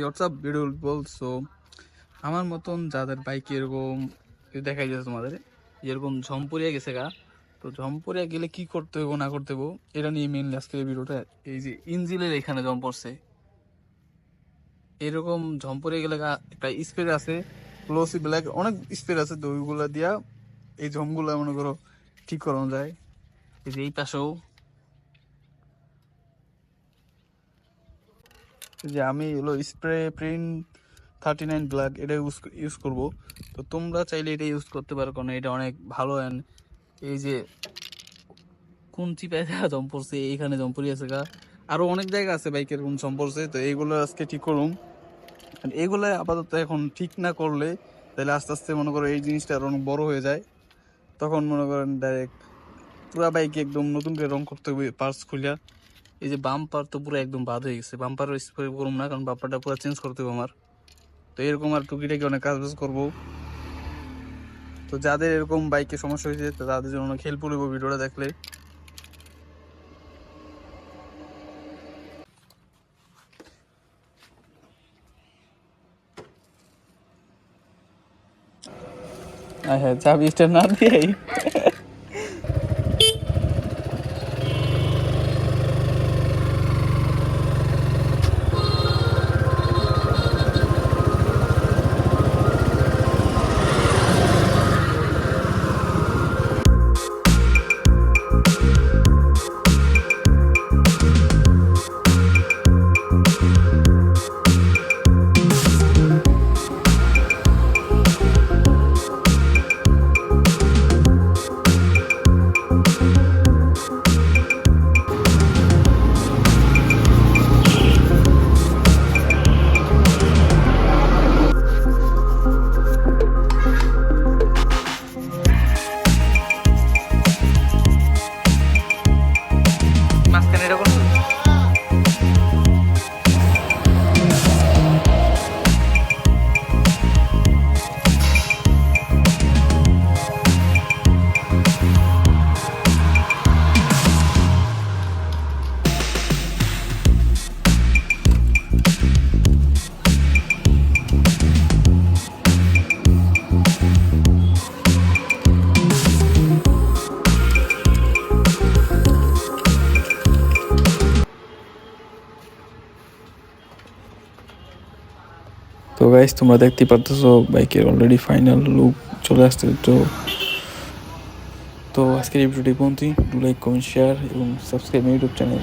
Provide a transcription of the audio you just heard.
WhatsApp video বলছো আমার মতন যাদের বাইক এরকম দেখাই যাচ্ছে তোমাদের, এরকম ঝম্পরিয়া গেছে গা। তো ঝম্পরিয়া গেলে কি করতে হব না করতে হব এটা নিয়ে মেনলি আজকের এই ভিডিওটা এই যে ইঞ্জিনের এখানে জম পড়ছে। এরকম ঝম্পরিয়া গেলে একটা স্প্রে আছে গ্লোসি ব্ল্যাক অনেক স্প্রে আছে, তো দিয়া এই জমগুলো মনে করো ঠিক করানো যায়। এই যে এই পাশেও যে আমি হলো spray print thirty nine black এটা ইউজ ইউজ করব। তো তোমরা চাইলে এটা ইউজ করতে পারো, কারণ এটা অনেক ভালো অ্যান্ড এই যে কোন চিপায় দেখা জম পড়ছে এইখানে জম আছে গা। আরও অনেক জায়গা আছে বাইকের কোন জম পড়ছে তো এইগুলো আজকে ঠিক করুন এইগুলো আপাতত এখন ঠিক না করলে তাহলে আস্তে আস্তে মনে করো এই জিনিসটা আরও অনেক বড় হয়ে যায়। তখন মনে করেন ডাইরেক্ট পুরা বাইকে একদম নতুন করে রং করতে হবে পার্টস খুলিয়া এই যে বাম্পার তো পুরো একদম বাদ হয়ে গেছে। বাম্পার স্প্রে করুম না, কারণ বাম্পারটা পুরো চেঞ্জ করতে হবে আমার। তো এরকম আর টুকিটাকি অনেক কাজ বাজ করব। তো যাদের এরকম বাইকে সমস্যা হয়েছে তাদের জন্য অনেক হেল্পফুল হইব ভিডিওটা দেখলে। হ্যাঁ চাবি স্টার না দিয়েই তো গাইস তোমরা দেখতেই পারতেছো, বাইকের অলরেডি ফাইনাল লুক চলে আসছে, তো তো আজকের এই ভিডিওটি পর্যন্তই লাইক কমেন্ট শেয়ার এবং সাবস্ক্রাইব ইউটিউব চ্যানেল